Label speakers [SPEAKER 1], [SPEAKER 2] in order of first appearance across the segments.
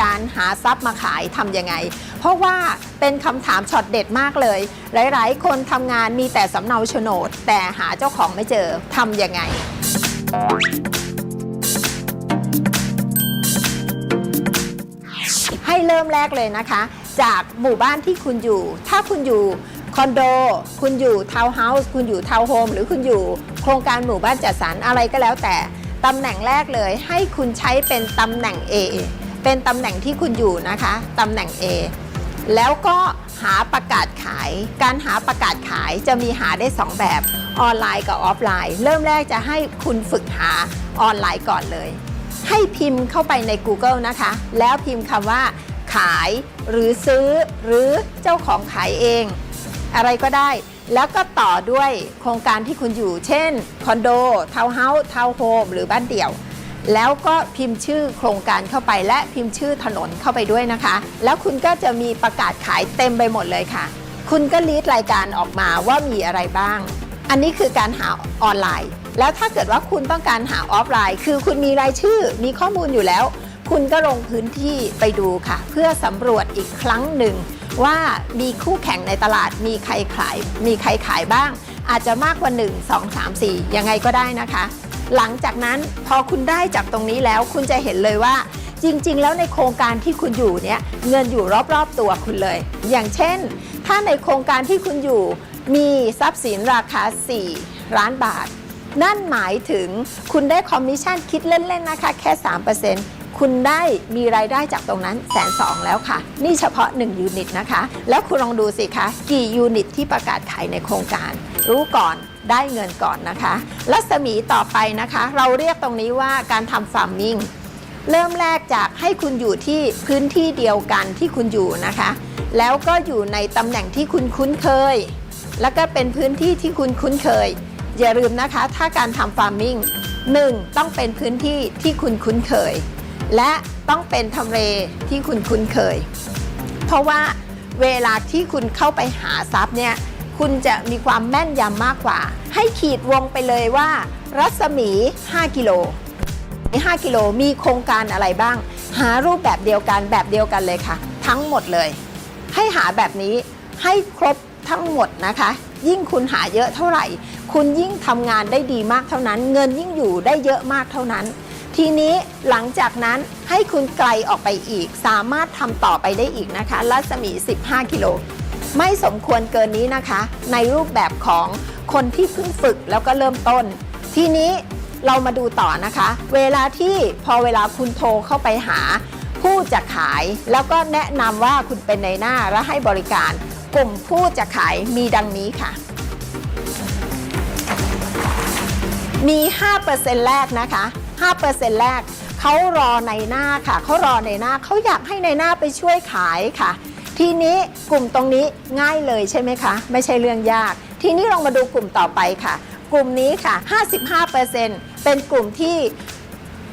[SPEAKER 1] การหาทรัพย์มาขายทำยังไง เพราะว่าเป็นคำถามช็อตเด็ดมากเลย หลาย ๆ คนทำงานมีแต่สำเนาโฉนด แต่หาเจ้าของไม่เจอทำยังไงให้เริ่มแรกเลยนะคะ จากหมู่บ้านที่คุณอยู่ ถ้าคุณอยู่คอนโด คุณอยู่ทาวน์เฮาส์คุณอยู่ทาวน์โฮมหรือคุณอยู่โครงการหมู่บ้านจัดสรรอะไรก็แล้วแต่ ตำแหน่งแรกเลย ให้คุณใช้เป็นตำแหน่ง A เป็นตำแหน่งที่คุณอยู่นะคะตำแหน่ง A แล้วก็หาประกาศขาย การหาประกาศขายจะมีหาได้ 2 แบบออนไลน์กับออฟไลน์ เริ่มแรกจะให้คุณฝึกหาออนไลน์ก่อนเลย ให้พิมพ์เข้าไปใน Google นะคะ แล้วพิมพ์คำว่า ขายหรือซื้อหรือเจ้าของขายเอง อะไรก็ได้ แล้วก็ต่อด้วยโครงการที่คุณอยู่ เช่น คอนโด ทาวน์เฮาส์ ทาวน์โฮม หรือบ้านเดี่ยว แล้วก็พิมพ์ชื่อโครงการเข้าไปและพิมพ์ชื่อถนนเข้าไปด้วยนะคะ แล้วคุณก็จะมีประกาศขายเต็มไปหมดเลยค่ะ คุณก็ลีดรายการออกมาว่ามีอะไรบ้าง อันนี้คือการหาออนไลน์ แล้วถ้าเกิดว่าคุณต้องการหาออฟไลน์ คือคุณมีรายชื่อมีข้อมูลอยู่แล้ว คุณก็ลงพื้นที่ไปดูค่ะ เพื่อสำรวจอีกครั้งหนึ่งว่ามีคู่แข่งในตลาดมีใครขาย มีใครขายบ้าง อาจจะมากกว่า 1 2 3 4 ยังไงก็ได้นะคะ หลังจากนั้นพอคุณได้จากตรงนี้แล้วคุณจะเห็นเลยว่า จริง ๆ แล้วในโครงการที่คุณอยู่เนี่ยเงินอยู่รอบๆตัวคุณเลย อย่างเช่น ถ้าในโครงการที่คุณอยู่มีทรัพย์สินราคา 4 ล้านบาท นั่นหมายถึงคุณได้คอมมิชชั่นคิดเล่น ๆ นะคะ แค่ 3% คุณได้มีรายได้จากตรงนั้นแสนสองแล้วค่ะ นี่เฉพาะ 1 ยูนิตนะคะ แล้วคุณลองดูสิคะกี่ยูนิตที่ประกาศขายในโครงการ รู้ก่อนได้เงินก่อนนะคะ รัศมีต่อไปนะคะ เราเรียกตรงนี้ว่าการทำฟาร์มมิ่งเริ่มแรกจากให้คุณอยู่ที่พื้นที่เดียวกันที่คุณอยู่นะคะ แล้วก็อยู่ในตำแหน่งที่คุณคุ้นเคย แล้วก็เป็นพื้นที่ที่คุณคุ้นเคย อย่าลืมนะคะ ถ้าการทำฟาร์มมิ่งหนึ่งต้องเป็นพื้นที่ที่คุณคุ้นเคย และต้องเป็นทำเลที่คุณคุ้นเคย เพราะว่าเวลาที่คุณเข้าไปหาทรัพย์เนี่ยคุณจะมีความแม่นยำมากกว่า ให้ขีดวงไปเลยว่า รัศมี 5 กิโล5กิโลมีโครงการอะไรบ้าง หารูปแบบเดียวกันแบบเดียวกันเลยค่ะ ทั้งหมดเลย ให้หาแบบนี้ให้ครบทั้งหมดนะคะ ยิ่งคุณหาเยอะเท่าไหร่ คุณยิ่งทำงานได้ดีมากเท่านั้น เงินยิ่งอยู่ได้เยอะมากเท่านั้น ทีนี้หลังจากนั้นให้คุณไกลออกไปอีก สามารถทำต่อไปได้อีกนะคะรัศมี 15 กิโล ไม่สมควรเกินนี้นะคะ ในรูปแบบของคนที่เพิ่งฝึกแล้วก็เริ่มต้น ทีนี้เรามาดูต่อนะคะ เวลาที่พอเวลาคุณโทรเข้าไปหา ผู้จะขายแล้วก็แนะนำว่าคุณเป็นในหน้าและให้บริการ กลุ่มผู้จะขายมีดังนี้ค่ะ มี 5%แรกนะคะ 5%แรกเขารอในหน้าค่ะเขารอในหน้าเขาอยากให้ในหน้าไปช่วยขายค่ะ ทีนี้กลุ่มตรงนี้ง่ายเลยใช่ไหมคะ ไม่ใช่เรื่องยาก ทีนี้ลองมาดูกลุ่มต่อไปค่ะ กลุ่มนี้ค่ะ 55%เป็นกลุ่มที่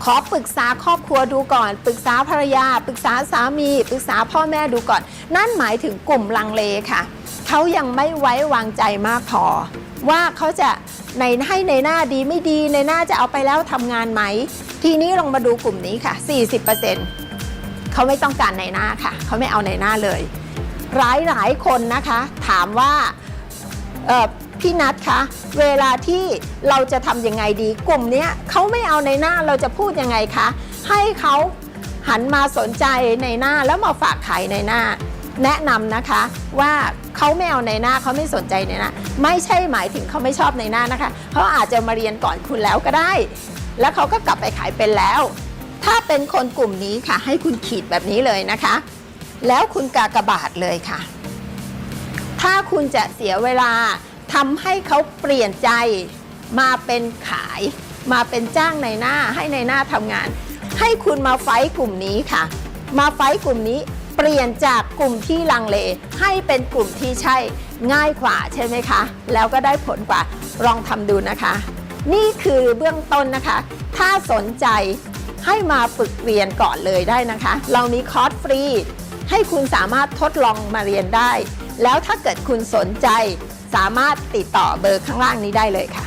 [SPEAKER 1] ขอปรึกษาครอบครัวดูก่อน ปรึกษาภรรยา ปรึกษาสามี ปรึกษาพ่อแม่ดูก่อน นั่นหมายถึงกลุ่มลังเลค่ะ เขายังไม่ไว้วางใจมากพอ ว่าเขาจะ ในให้ในหน้าดีไม่ดีในหน้าจะเอาไปแล้วทำงานไหม ทีนี้ลองมาดูกลุ่มนี้ค่ะ 40%เขาไม่ต้องการในหน้าค่ะ เขาไม่เอาในหน้าเลย หลายหลายคนนะคะ ถามว่าพี่นัทคะเวลาที่เราจะทำยังไงดี กลุ่มนี้เขาไม่เอาในหน้าเราจะพูดยังไงคะ ให้เขาหันมาสนใจในหน้าแล้วมาฝากขายในหน้า แนะนำนะคะว่า เขาไม่เอาในหน้าเขาไม่สนใจในหน้าไม่ใช่หมายถึงเขาไม่ชอบในหน้านะคะเขาอาจจะมาเรียนก่อนคุณแล้วก็ได้ แล้วเขาก็กลับไปขายเป็นแล้ว ถ้าเป็นคนกลุ่มนี้ค่ะ ให้คุณขีดแบบนี้เลยนะคะ แล้วคุณกากบาทเลยค่ะ ถ้าคุณจะเสียเวลาทำให้เขาเปลี่ยนใจมาเป็นขายมาเป็นจ้างในหน้าให้ในหน้าทำงาน ให้คุณมาไฟกลุ่มนี้ค่ะ มาไฟกลุ่มนี้ เปลี่ยนจากกลุ่มที่ลังเล ให้เป็นกลุ่มที่ใช่ง่ายกว่าใช่ไหมคะ แล้วก็ได้ผลกว่าลองทำดูนะคะ นี่คือเบื้องต้นนะคะ ถ้าสนใจให้มาฝึกเรียนก่อนเลยได้นะคะ เรามีคอร์สฟรี ให้คุณสามารถทดลองมาเรียนได้ แล้วถ้าเกิดคุณสนใจสามารถติดต่อเบอร์ข้างล่างนี้ได้เลยค่ะ